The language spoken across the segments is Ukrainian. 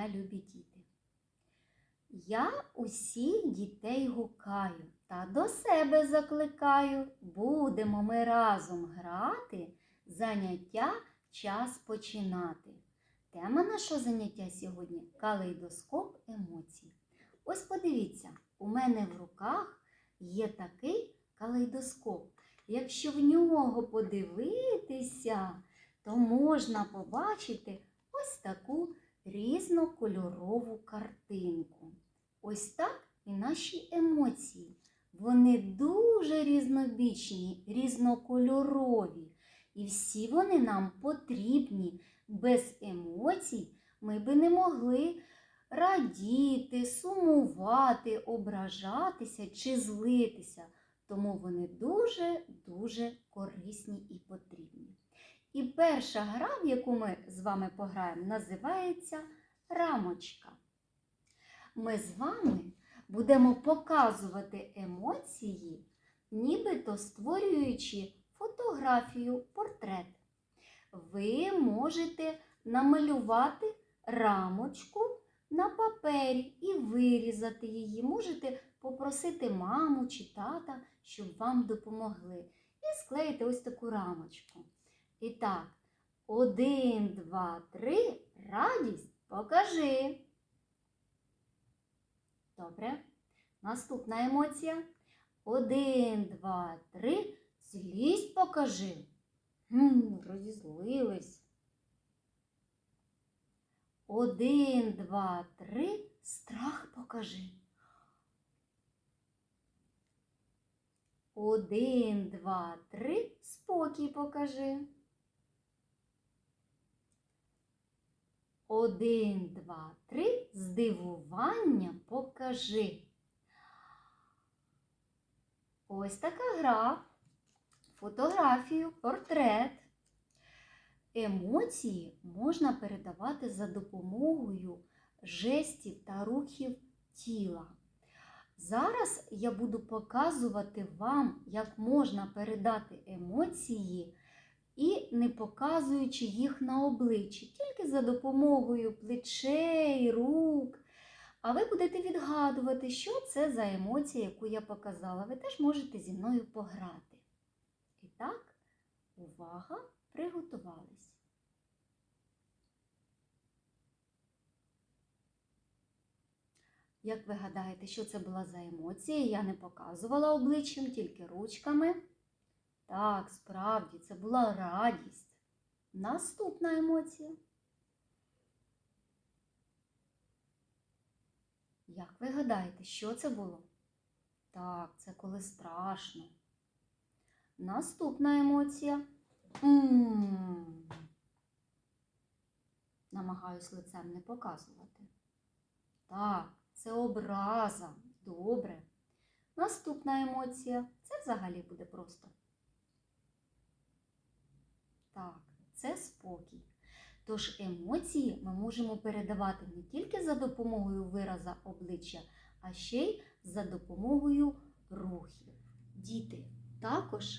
дня, любі діти. Я усіх дітей гукаю та до себе закликаю. Будемо ми разом грати, заняття час починати. Тема нашого заняття сьогодні калейдоскоп емоцій. Ось подивіться, у мене в руках є такий калейдоскоп. Якщо в нього подивитися, то можна побачити ось таку різнокольорову картинку. Ось так і наші емоції. Вони дуже різнобічні, різнокольорові. І всі вони нам потрібні. Без емоцій ми би не могли радіти, сумувати, ображатися чи злитися. Тому вони дуже-дуже корисні і потрібні. І перша гра, в яку ми з вами пограємо, називається рамочка. Ми з вами будемо показувати емоції, нібито створюючи фотографію, портрет. Ви можете намалювати рамочку на папері і вирізати її. Можете попросити маму чи тата, щоб вам допомогли. І склеїти ось таку рамочку. І так, один, два, три. Радість покажи. Добре. Наступна емоція. Один, два, три. Злість покажи. Хм, розізлились. Один, два, три. Страх покажи. Один, два, три. Спокій покажи. Один, два, три. Здивування покажи. Ось така гра. Фотографію, портрет. Емоції можна передавати за допомогою жестів та рухів тіла. Зараз я буду показувати вам, як можна передати емоції і не показуючи їх на обличчі, тільки за допомогою плечей, рук. А ви будете відгадувати, що це за емоція, яку я показала. Ви теж можете зі мною пограти. І так, увага, приготувались. Як ви гадаєте, що це була за емоція? Я не показувала обличчям, тільки ручками. Так, справді, це була радість. Наступна емоція. Як ви гадаєте, що це було? Так, це коли страшно. Наступна емоція. М-м-м. Намагаюсь лицем не показувати. Так, це образа. Добре. Наступна емоція. Це взагалі буде просто. Так, це спокій. Тож емоції ми можемо передавати не тільки за допомогою вираза обличчя, а ще й за допомогою рухів. Діти, також,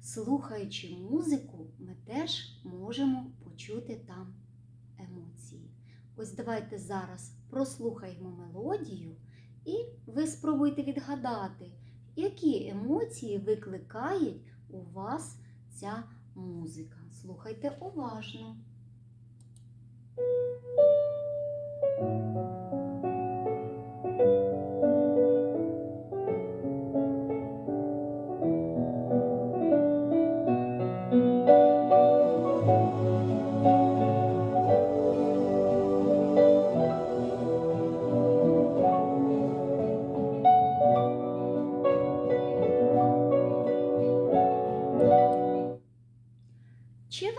слухаючи музику, ми теж можемо почути там емоції. Ось давайте зараз прослухаємо мелодію, і ви спробуйте відгадати, які емоції викликає у вас ця музика. Слухайте уважно.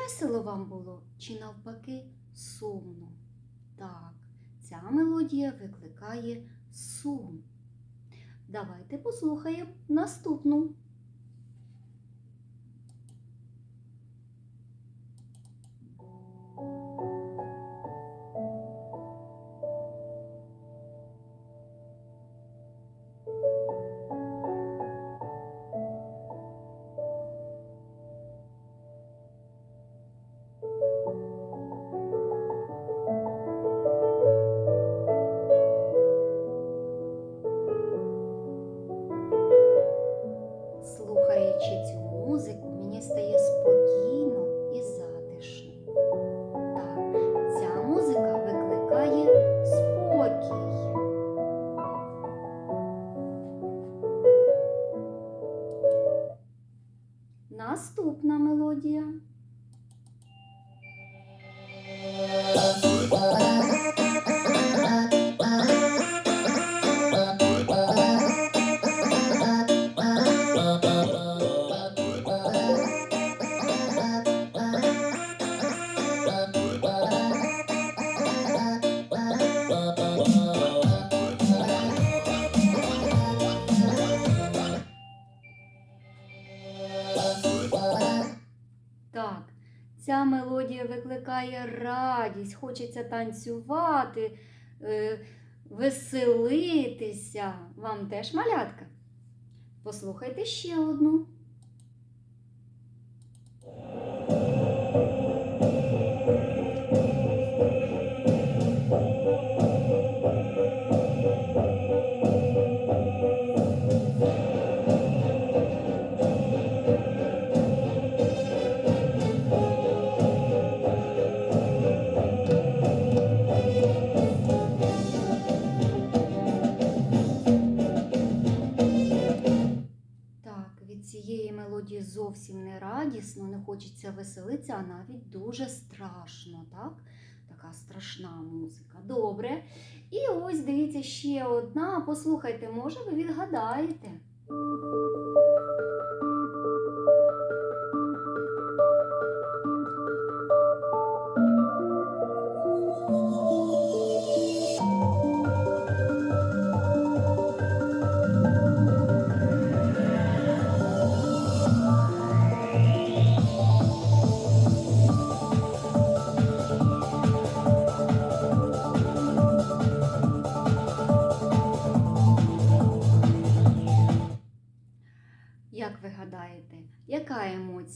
Весело вам було, чи навпаки сумно? Так, ця мелодія викликає сум. Давайте послухаємо наступну. Танцювати, е, веселитися. Вам теж малятка? Послухайте ще одну. Зовсім не радісно, не хочеться веселитися, а навіть дуже страшно, так? Така страшна музика. Добре. І ось дивіться ще одна. Послухайте, може, ви відгадаєте.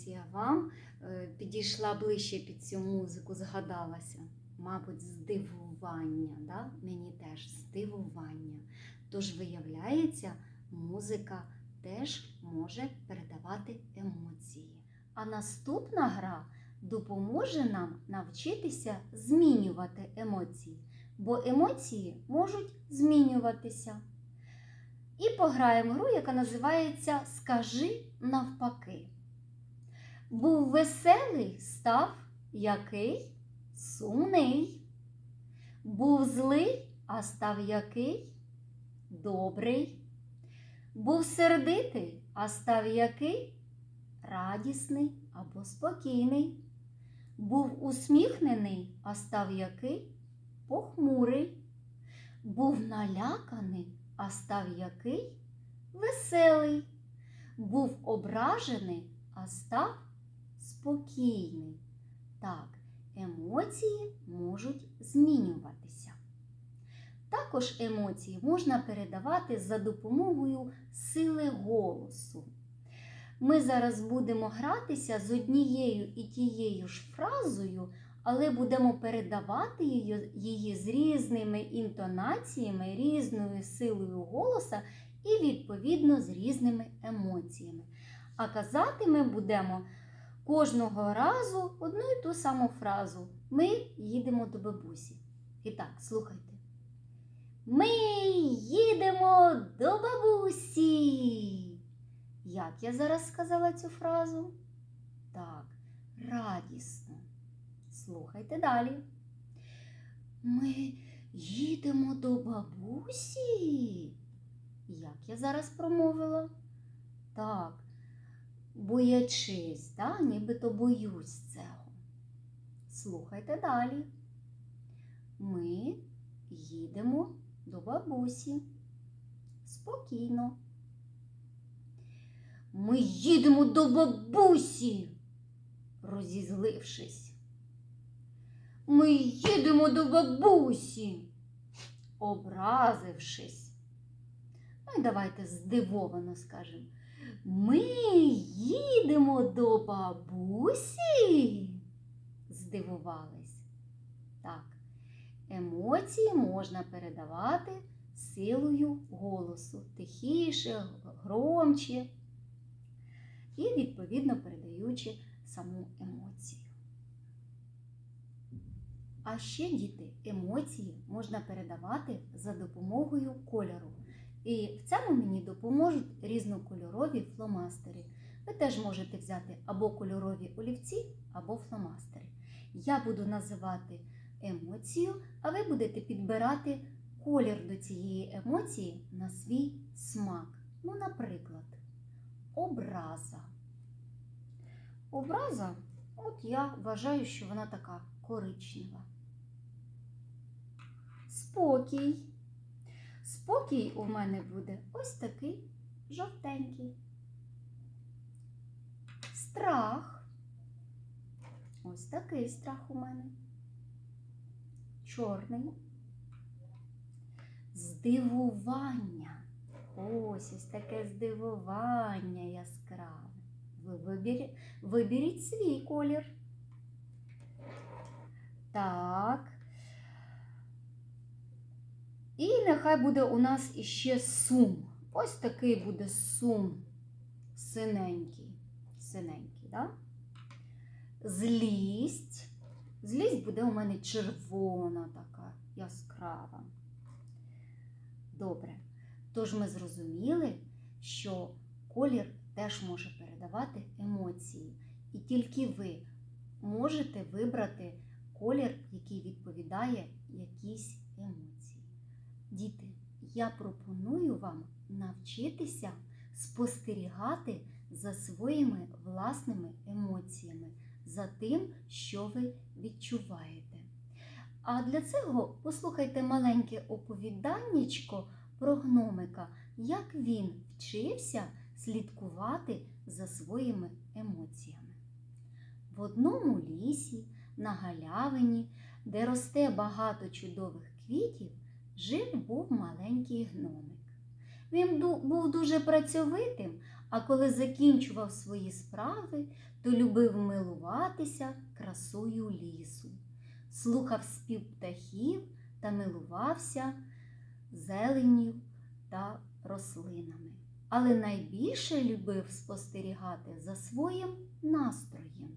Емоція вам е, підійшла ближче під цю музику, згадалася? Мабуть, здивування, да? мені теж здивування. Тож, виявляється, музика теж може передавати емоції. А наступна гра допоможе нам навчитися змінювати емоції, бо емоції можуть змінюватися. І пограємо гру, яка називається Скажи навпаки. Був веселий, став який? Сумний. Був злий, а став який? Добрий. Був сердитий, а став який? Радісний або спокійний. Був усміхнений, а став який? Похмурий. Був наляканий, а став який? Веселий. Був ображений, а став спокійний. Так, емоції можуть змінюватися. Також емоції можна передавати за допомогою сили голосу. Ми зараз будемо гратися з однією і тією ж фразою, але будемо передавати її, з різними інтонаціями, різною силою голоса і, відповідно, з різними емоціями. А казати ми будемо кожного разу одну і ту саму фразу. Ми їдемо до бабусі. І так, слухайте. Ми їдемо до бабусі. Як я зараз сказала цю фразу? Так, радісно. Слухайте далі. Ми їдемо до бабусі. Як я зараз промовила? Так, боячись, да? нібито боюсь цього. Слухайте далі. Ми їдемо до бабусі. Спокійно. Ми їдемо до бабусі, розізлившись. Ми їдемо до бабусі, образившись. Ну і давайте здивовано скажемо. Ми їдемо до бабусі. Здивувались. Так, емоції можна передавати силою голосу, тихіше, громче і, відповідно, передаючи саму емоцію. А ще, діти, емоції можна передавати за допомогою кольору. І в цьому мені допоможуть різнокольорові фломастери. Ви теж можете взяти або кольорові олівці, або фломастери. Я буду називати емоцію, а ви будете підбирати колір до цієї емоції на свій смак. Ну, наприклад, образа. Образа, от я вважаю, що вона така коричнева. Спокій. Спокій у мене буде ось такий жовтенький. Страх. Ось такий страх у мене. Чорний. Здивування. Ось ось таке здивування яскраве. Ви вибері- виберіть свій колір. Так. І нехай буде у нас іще сум. Ось такий буде сум синенький. Синенький, да? Злість. Злість буде у мене червона така, яскрава. Добре. Тож ми зрозуміли, що колір теж може передавати емоції. І тільки ви можете вибрати колір, який відповідає якійсь емоції. Діти, я пропоную вам навчитися спостерігати за своїми власними емоціями, за тим, що ви відчуваєте. А для цього послухайте маленьке оповіданнячко про гномика, як він вчився слідкувати за своїми емоціями. В одному лісі на галявині, де росте багато чудових квітів, жив був маленький гномик. Він був дуже працьовитим, а коли закінчував свої справи, то любив милуватися красою лісу, слухав спів птахів та милувався зеленню та рослинами. Але найбільше любив спостерігати за своїм настроєм.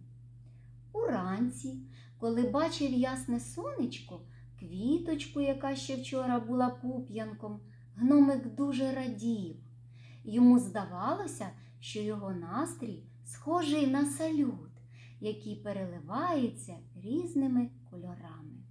Уранці, коли бачив ясне сонечко, квіточку, яка ще вчора була пуп'янком, гномик дуже радів. Йому здавалося, що його настрій схожий на салют, який переливається різними кольорами.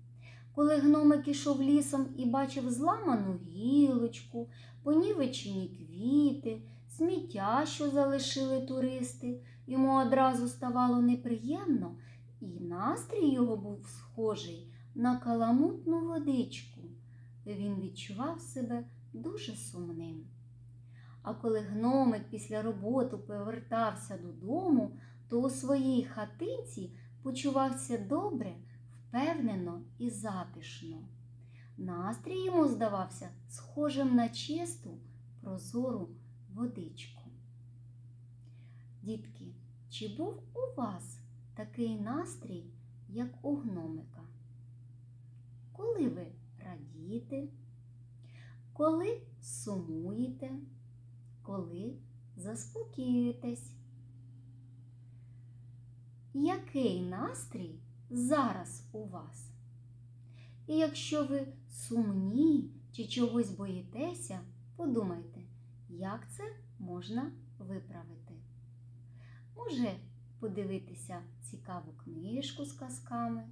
Коли гномик ішов лісом і бачив зламану гілочку, понівечені квіти, сміття, що залишили туристи, йому одразу ставало неприємно, і настрій його був схожий на каламутну водичку. Він відчував себе дуже сумним. А коли гномик після роботи повертався додому, то у своїй хатинці почувався добре, впевнено і затишно. Настрій йому здавався схожим на чисту, прозору водичку. Дітки, чи був у вас такий настрій, як у гномика? Коли ви радієте, коли сумуєте, коли заспокоюєтесь? Який настрій зараз у вас? І якщо ви сумні чи чогось боїтеся, подумайте, як це можна виправити. Може подивитися цікаву книжку з казками,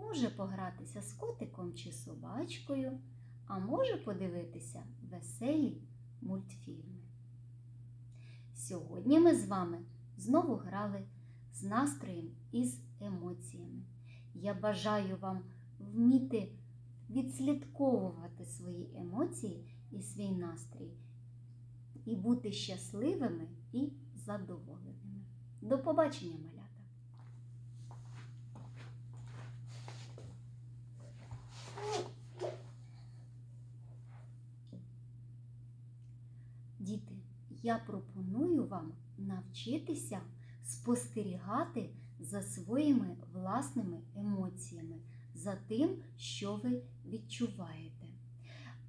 може погратися з котиком чи собачкою, а може подивитися веселі мультфільми. Сьогодні ми з вами знову грали з настроєм і з емоціями. Я бажаю вам вміти відслідковувати свої емоції і свій настрій, і бути щасливими і задоволеними. До побачення, малята! Діти, я пропоную вам навчитися спостерігати за своїми власними емоціями, за тим, що ви відчуваєте.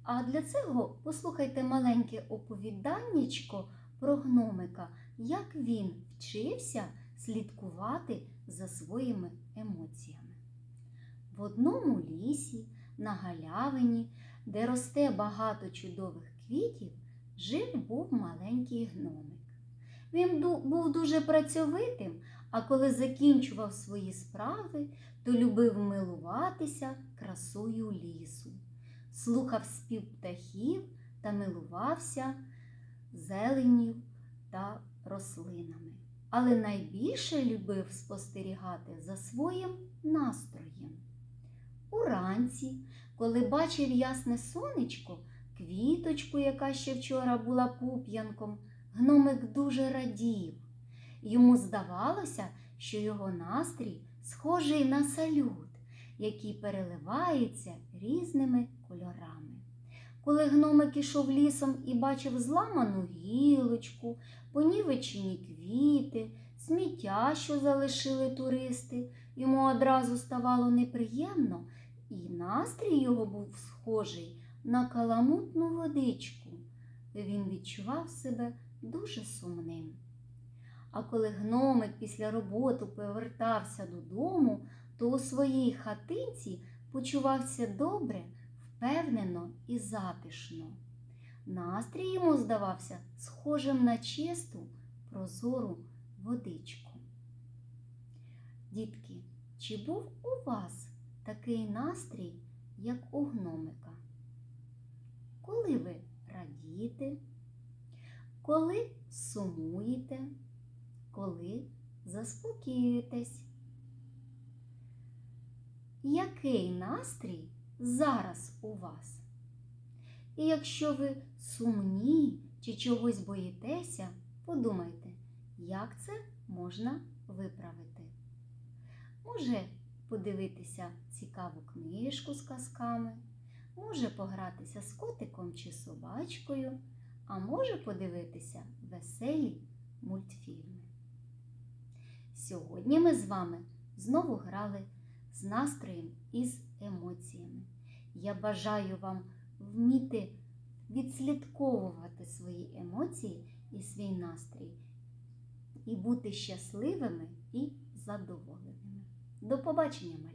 А для цього послухайте маленьке оповіданнячко про гномика, як він вчився слідкувати за своїми емоціями. В одному лісі на галявині, де росте багато чудових квітів, жив був маленький гномик. Він був дуже працьовитим, а коли закінчував свої справи, то любив милуватися красою лісу, слухав спів птахів та милувався зеленню та рослинами. Але найбільше любив спостерігати за своїм настроєм. Уранці, коли бачив ясне сонечко, квіточку, яка ще вчора була пуп'янком, гномик дуже радів. Йому здавалося, що його настрій схожий на салют, який переливається різними кольорами. Коли гномик ішов лісом і бачив зламану гілочку, понівечені квіти, сміття, що залишили туристи, йому одразу ставало неприємно, і настрій його був схожий на каламутну водичку. Він відчував себе дуже сумним. А коли гномик після роботи повертався додому, то у своїй хатинці почувався добре, впевнено і затишно. Настрій йому здавався схожим на чисту, прозору водичку. Дітки, чи був у вас такий настрій, як у гномика? Коли ви радієте, коли сумуєте, коли заспокоюєтесь? Який настрій зараз у вас? І якщо ви сумні чи чогось боїтеся, подумайте, як це можна виправити. Може подивитися цікаву книжку з казками, може погратися з котиком чи собачкою, а може подивитися веселі мультфільми. Сьогодні ми з вами знову грали з настроєм і з емоціями. Я бажаю вам вміти відслідковувати свої емоції і свій настрій, і бути щасливими і задоволеними. До побачення!